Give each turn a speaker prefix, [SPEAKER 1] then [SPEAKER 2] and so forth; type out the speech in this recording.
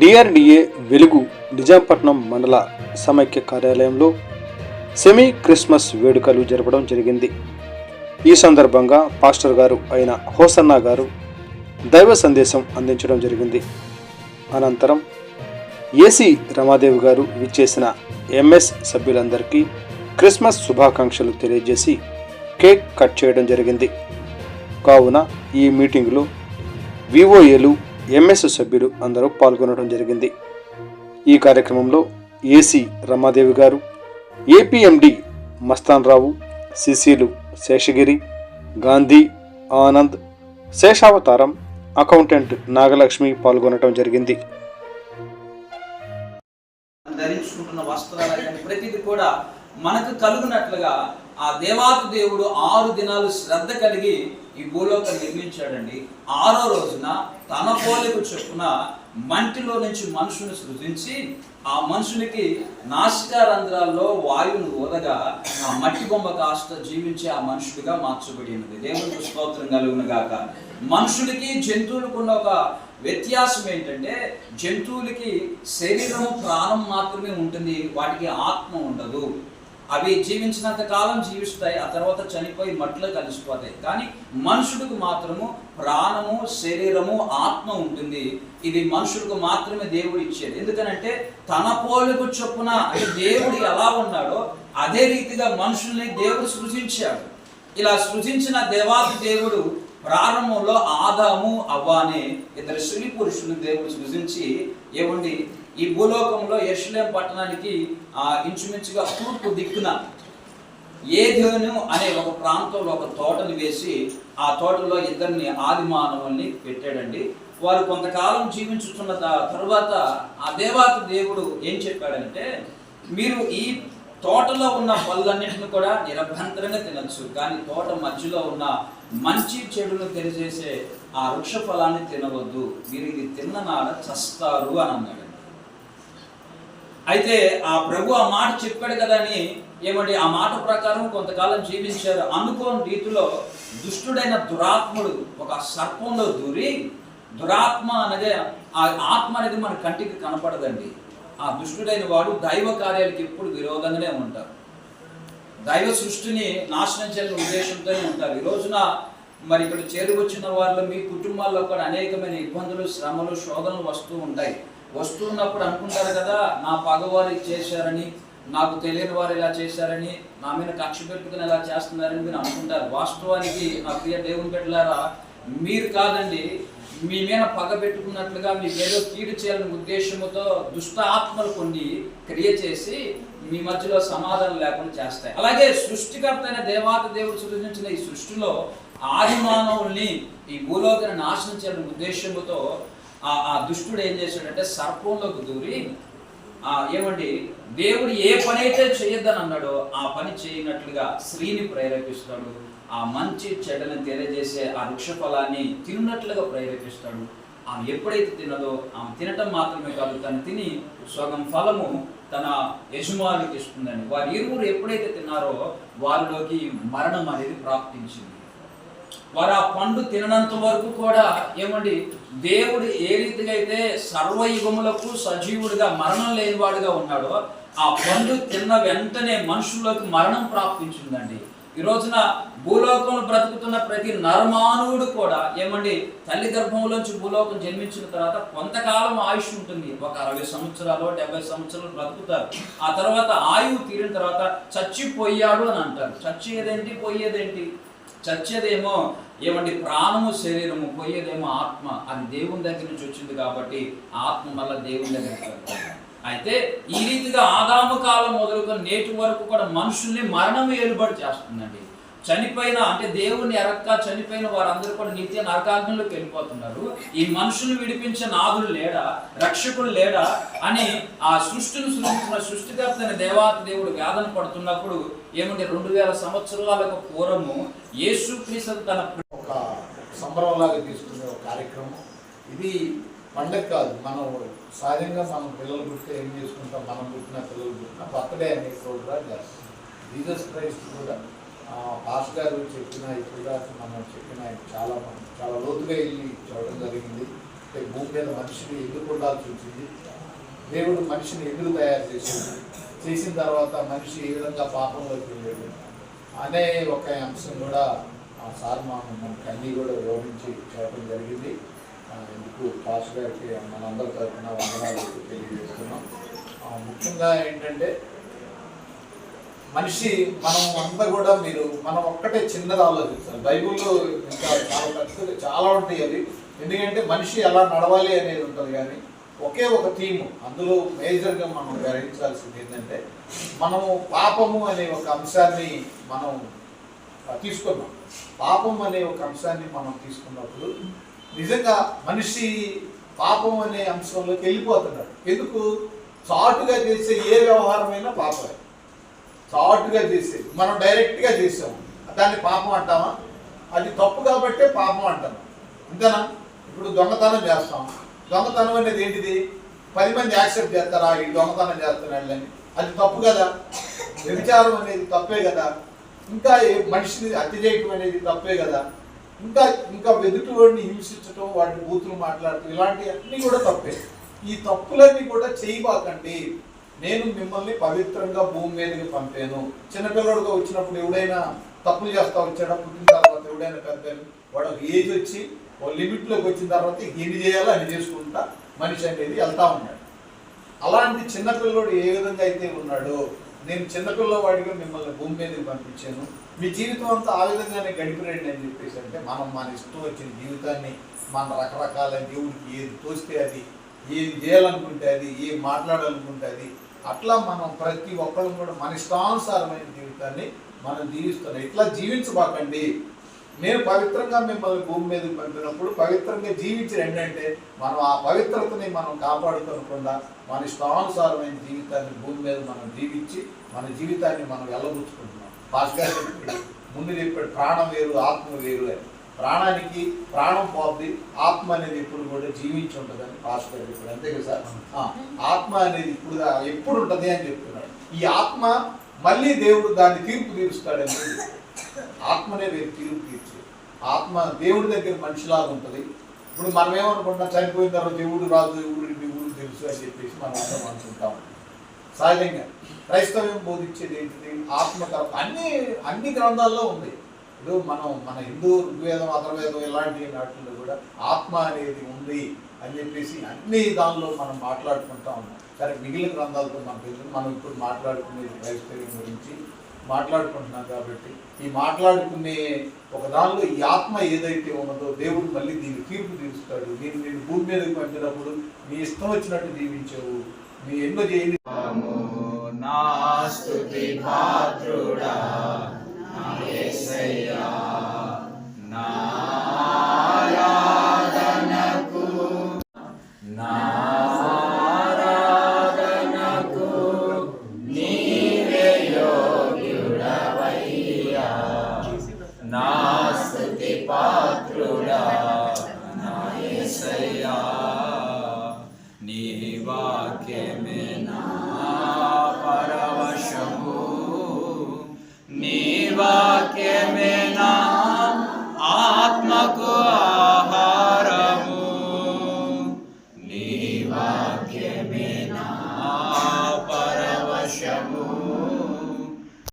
[SPEAKER 1] DRDA వెలుగు నిజాంపట్నం మండల సమైక్య కార్యాలయంలో సెమీ క్రిస్మస్ వేడుకలు జరపడం జరిగింది. ఈ సందర్భంగా పాస్టర్ గారు అయిన హోసన్న గారు దైవ సందేశం అందించడం జరిగింది. అనంతరం ఏసీ రమాదేవి గారు విచ్చేసిన ఎంఎస్ సభ్యులందరికీ క్రిస్మస్ శుభాకాంక్షలు తెలియజేసి కేక్ కట్ చేయడం జరిగింది. కావున ఈ మీటింగ్లో వివోఏలు ఎంఎస్ సభ్యులు అందరూ పాల్గొనడం జరిగింది. ఈ కార్యక్రమంలో ఏసీ రమాదేవి గారు ఏపీఎండి మస్తాన్ రావు సిసిలు శేషగిరి గాంధీ ఆనంద్ శేషావతారం అకౌంటెంట్ నాగలక్ష్మి పాల్గొనడం జరిగింది.
[SPEAKER 2] ధరించుకుంటున్న వస్త్రాలు కానీ ప్రతిది కూడా మనకు కలుగునట్లుగా ఆ దేవాతి దేవుడు ఆరు దినాలు శ్రద్ధ కలిగి ఈ భూలోకం నిర్మించాడండి. ఆరో రోజున తన పోలికు చొప్పున మంటిలో నుంచి మనుషుని సృజించి ఆ మనుషునికి నాసికా రంధ్రాల్లో వాయువును ఓదగా ఆ మట్టి బొమ్మ కాస్త జీవించే ఆ మనుషుడిగా మార్చబడినది. దేవునికి స్తోత్రం కలుగును గాక. మనుషులకి జంతువులకు ఉన్న ఒక వ్యత్యాసం ఏంటంటే జంతువులకి శరీరం ప్రాణం మాత్రమే ఉంటుంది వాటికి ఆత్మ ఉండదు. అవి జీవించినంత కాలం జీవిస్తాయి ఆ తర్వాత చనిపోయి మట్టిలో కలిసిపోతాయి. కానీ మనుషుడికి మాత్రము ప్రాణము శరీరము ఆత్మ ఉంటుంది. ఇది మనుషులకు మాత్రమే దేవుడు ఇచ్చేది. ఎందుకనంటే తన పోలుకు చొప్పున అంటే దేవుడు ఎలా ఉన్నాడో అదే రీతిగా మనుషుల్ని దేవుడు సృజించాడు. ఇలా సృజించిన దేవాది దేవుడు ప్రారంభంలో ఆదాము అవ్వానే ఇద్దరు స్త్రీ పురుషులు దేవుడు సృజించి ఏమండి ఈ భూలోకంలో యెరూషలేం పట్టణానికి ఆ ఇంచుమించుగా తూర్పు దిక్కున ఏదేను అనే ఒక ప్రాంతంలో ఒక తోటని వేసి ఆ తోటలో ఇద్దరిని ఆది మానవుల్ని పెట్టాడండి. వారు కొంతకాలం జీవించుతున్న తర్వాత ఆ దేవాత దేవుడు ఏం చెప్పాడంటే మీరు ఈ తోటలో ఉన్న పళ్ళన్నింటిని కూడా నిరభ్యంతరంగా తినచ్చు కానీ తోట మధ్యలో ఉన్న మంచి చెడును తెలియజేసే ఆ వృక్ష ఫలాన్ని తినవద్దు. మీరు ఇది తిన్న నాడ చస్తారు అని అన్నాడు. అయితే ఆ ప్రభు ఆ మాట చెప్పాడు కదా అని ఏమండి ఆ మాట ప్రకారం కొంతకాలం జీవించారు. అనుకోని రీతిలో దుష్టుడైన దురాత్ముడు ఒక సర్పంలో దూరి దురాత్మ అనేది ఆ ఆత్మ అనేది మన కంటికి కనపడదండి. ఆ దుష్టుడైన వాడు దైవ కార్యాలకు ఎప్పుడు విరోధంగానే ఉంటారు. దైవ సృష్టిని నాశనం చేయాలని ఉద్దేశంతోనే ఉంటారు. ఈ రోజున మరి ఇక్కడ చేరువచ్చిన వాళ్ళు మీ కుటుంబాల్లో కూడా అనేకమైన ఇబ్బందులు శ్రమలు శోధనలు వస్తూ ఉంటాయి. వస్తున్నప్పుడు అనుకుంటారు కదా నా పగవారు చేశారని నాకు తెలియని వారు ఇలా చేశారని నా మీద కక్ష పెట్టుకుని ఇలా చేస్తున్నారని మీరు అనుకుంటారు. వాస్తవానికి నా ప్రియ దేవుని పెట్టలారా మీరు కాదండి మీ మీద పగ పెట్టుకున్నట్లుగా మీకు ఏదో కీడు చేయాలనే ఉద్దేశంతో దుష్ట ఆత్మలు కొన్ని క్రియ చేసి మీ మధ్యలో సమాధానం లేకుండా చేస్తాయి. అలాగే సృష్టికర్త అయిన దేవాత దేవుడు సృష్టించిన ఈ సృష్టిలో ఆది మానవుల్ని ఈ భూలోకన నాశనం చేయడం ఉద్దేశంతో ఆ ఆ దుష్టుడు ఏం చేశాడంటే సర్పంలోకి దూరి ఆ ఏమండి దేవుడు ఏ పని అయితే చేయొద్దని అన్నాడో ఆ పని చేయనట్లుగా స్త్రీని ప్రేరేపిస్తాడు ఆ మంచి చెడ్డని తెలియజేసే ఆ వృక్ష ఫలాన్ని తిన్నట్లుగా ప్రేరేపిస్తాడు. ఆమె ఎప్పుడైతే తినదో ఆమె తినటం మాత్రమే కాదు తను తిని సగం ఫలము తన యజమానికి ఇస్తుందని వారి ఇరువురు ఎప్పుడైతే తిన్నారో వారిలోకి మరణం అనేది ప్రాప్తించింది. వారు ఆ పండు తిననంత వరకు కూడా ఏమండి దేవుడు ఏ రీతిగా అయితే సర్వయుగములకు సజీవుడిగా మరణం లేనివాడుగా ఉన్నాడో ఆ పండు తిన్న వెంటనే మనుషులకు మరణం ప్రాప్తించిందండి. ఈ రోజున భూలోకంలో బ్రతుకుతున్న ప్రతి నరమానవుడు కూడా ఏమండి తల్లి గర్భంలోంచి భూలోకం జన్మించిన తర్వాత కొంతకాలం ఆయుష్ ఉంటుంది. ఒక అరవై సంవత్సరాలు డెబ్బై సంవత్సరాలు బ్రతుకుతారు. ఆ తర్వాత ఆయువు తీరిన తర్వాత చచ్చిపోయాడు అని అంటారు. చచ్చేదేంటి పోయేదేంటి? చచ్చేదేమో ఏమంటే ప్రాణము శరీరము పోయేదేమో ఆత్మ. అది దేవుని దగ్గర నుంచి వచ్చింది కాబట్టి ఆత్మ మళ్ళీ దేవుని దగ్గరికి అయితే ఈ రీతిగా ఆదాము కాలం మొదలుకొని నేటి వరకు కూడా మనుషుల్ని మరణం ఏలుబడి చేస్తుందండి. చనిపోయిన అంటే దేవుని ఎరక్క చనిపోయిన వారందరూ కూడా నిత్య నరకాగ్నిలోకి వెళ్ళిపోతున్నారు. ఈ మనుషులు విడిపించే నాదులు లేడా? రక్షకులు లేడా? అని ఆ సృష్టిని సృష్టించిన సృష్టికర్త దేవాత దేవుడు వేదన పడుతున్నప్పుడు ఏమంటే రెండు వేల సంవత్సరాలకు పూర్వము యేసు క్రీస్తు తన
[SPEAKER 3] ఒక సంబరంలాగా తీసుకునే ఒక కార్యక్రమం. ఇది పండగ కాదు. మనం సహజంగా మనం పిల్లలు పుట్టితే ఏం చేసుకుంటాం? మనం పుట్టిన పిల్లలు పుట్టిన బర్త్డే అనే ప్రోగ్రామ్ చేస్తాం. జీసస్ క్రైస్ట్ కూడా ఆ, పాస్ గారు చెప్పిన ఇప్పుడు మనం చెప్పిన చాలా మనం చాలా లోతుగా వెళ్ళి చూడడం జరిగింది. అంటే భూమి మీద మనిషిని ఎందుకు ఉండాల్సి వచ్చింది? దేవుడు మనిషిని ఎందుకు తయారు చేసింది చేసిన తర్వాత మనిషి ఏ విధంగా పాపంలోకి వెళ్ళాడు? అనే ఒక అంశం కూడా ఆ సార్ మనం మనకి అన్నీ కూడా వివరించి చెప్పడం జరిగింది. ఎందుకు పాస్ గారికి మనందరి తరఫున వందనాలు తెలియజేస్తున్నాం. ముఖ్యంగా ఏంటంటే మనిషి మనం అంతా కూడా మీరు మనం ఒక్కటే చిన్నది ఆలోచించాలి బైబుల్లో ఇంకా చాలా చాలా ఉంటాయి అవి. ఎందుకంటే మనిషి ఎలా నడవాలి అనేది ఉంటుంది కానీ ఒకే ఒక థీమ్ అందులో మేజర్గా మనం గ్రహించాల్సింది ఏంటంటే మనము పాపము అనే ఒక అంశాన్ని మనం తీసుకున్నాం. పాపం అనే ఒక అంశాన్ని మనం తీసుకున్నప్పుడు నిజంగా మనిషి పాపం అనే అంశంలోకి వెళ్ళిపోతున్నాడు. ఎందుకు? చాటుగా చేసే ఏ వ్యవహారమైనా పాపమే. చాటుగా చేసేది మనం డైరెక్ట్గా చేసాము. దాన్ని పాపం అంటామా? అది తప్పు కాబట్టే పాపం అంటాము అంతేనా? ఇప్పుడు దొంగతనం చేస్తాం. దొంగతనం అనేది ఏంటిది? పది మంది యాక్సెప్ట్ చేస్తారా? ఈ దొంగతనం చేస్తున్నాడు అని. అది తప్పు కదా? వ్యభిచారం అనేది తప్పే కదా? ఇంకా మనిషిని హత్య చేయటం అనేది తప్పే కదా? ఇంకా ఇంకా వెదుటివాడిని హింసించటం వాడిని బూతులు మాట్లాడటం ఇలాంటివన్నీ కూడా తప్పే. ఈ తప్పులన్నీ కూడా చేయబాకండి. నేను మిమ్మల్ని పవిత్రంగా భూమి మీదకి పంపాను. చిన్నపిల్లడిగా వచ్చినప్పుడు ఎవడైనా తప్పులు చేస్తా వచ్చాడా? పుట్టిన తర్వాత ఎవడైనా పెద్ద వాడు ఏజ్ వచ్చి ఓ లిమిట్లోకి వచ్చిన తర్వాత ఎన్ని చేయాలో అది చేసుకుంటా మనిషి అనేది వెళ్తా ఉన్నాడు. అలాంటి చిన్నపిల్లడు ఏ విధంగా అయితే ఉన్నాడో నేను చిన్నపిల్లవాడిగా మిమ్మల్ని భూమి మీదకి పంపించాను. మీ జీవితం అంతా ఆ విధంగానే గడిపిరండి అని చెప్పేసి అంటే మనం మన ఇష్టం వచ్చిన జీవితాన్ని మన రకరకాల దేవుడికి ఏది తోస్తే అది ఏది చేయాలనుకుంటే అది ఏం మాట్లాడాలనుకుంటే అది అట్లా మనం ప్రతి ఒక్కరు కూడా మన ఇష్టానుసారమైన జీవితాన్ని మనం జీవిస్తున్నాం. ఇట్లా జీవించబాకండి. నేను పవిత్రంగా మిమ్మల్ని భూమి మీద పంపినప్పుడు పవిత్రంగా జీవించి ఏంటంటే మనం ఆ పవిత్రతని మనం కాపాడుకోకుండా మన ఇష్టానుసారమైన జీవితాన్ని భూమి మీద మనం జీవించి మన జీవితాన్ని మనం వెళ్ళబుచ్చుకుంటున్నాం భాస్కర్ ముందు చెప్పాడు ప్రాణం వేరు ఆత్మ వేరు అని. ప్రాణానికి ప్రాణం పోద్ది ఆత్మ అనేది ఎప్పుడు కూడా జీవించి ఉంటుందని భాస్కర్ చెప్పాడు. అంతే కదా సార్? ఆత్మ అనేది ఇప్పుడు ఎప్పుడు ఉంటుంది అని చెప్తున్నాడు. ఈ ఆత్మ మళ్ళీ దేవుడు దాన్ని తీర్పు తీరుస్తాడని ఆత్మనే వేరు తీర్పు తీర్చు. ఆత్మ దేవుడి దగ్గర మనిషిలాగా ఉంటుంది. ఇప్పుడు మనం ఏమనుకుంటున్నాం చనిపోయిన తర్వాత దేవుడు రాదు దేవుడు దేవుడు తెలుసు అని చెప్పేసి మనం అందరం అనుకుంటాం. సహజంగా క్రైస్తవ్యం బోధించేది ఏంటిది? ఆత్మ అన్ని అన్ని గ్రంథాల్లో ఉంది. ఇప్పుడు మనం మన హిందూ ఋగ్వేదం అథర్వేదం ఇలాంటి వాటిల్లో కూడా ఆత్మ అనేది ఉంది అని చెప్పేసి అన్ని దానిలో మనం మాట్లాడుకుంటా ఉన్నాం. సరే మిగిలిన గ్రంథాలతో మనం తెలుసు మనం ఇప్పుడు మాట్లాడుకునేది క్రైస్తవ్యం గురించి. మాట్లాడుకుంటున్నాం కాబట్టి ఈ మాట్లాడుకునే ఒక దానిలో ఈ ఆత్మ ఏదైతే ఉన్నదో దేవుడు మళ్ళీ దీన్ని తీర్పు తీరుస్తాడు. నేను నేను భూమి మీదకి పంపినప్పుడు నీ ఇష్టం వచ్చినట్టు జీవించావు. నీ ఎన్నో చేయని
[SPEAKER 4] పరవశము నీ వాక్యమే నా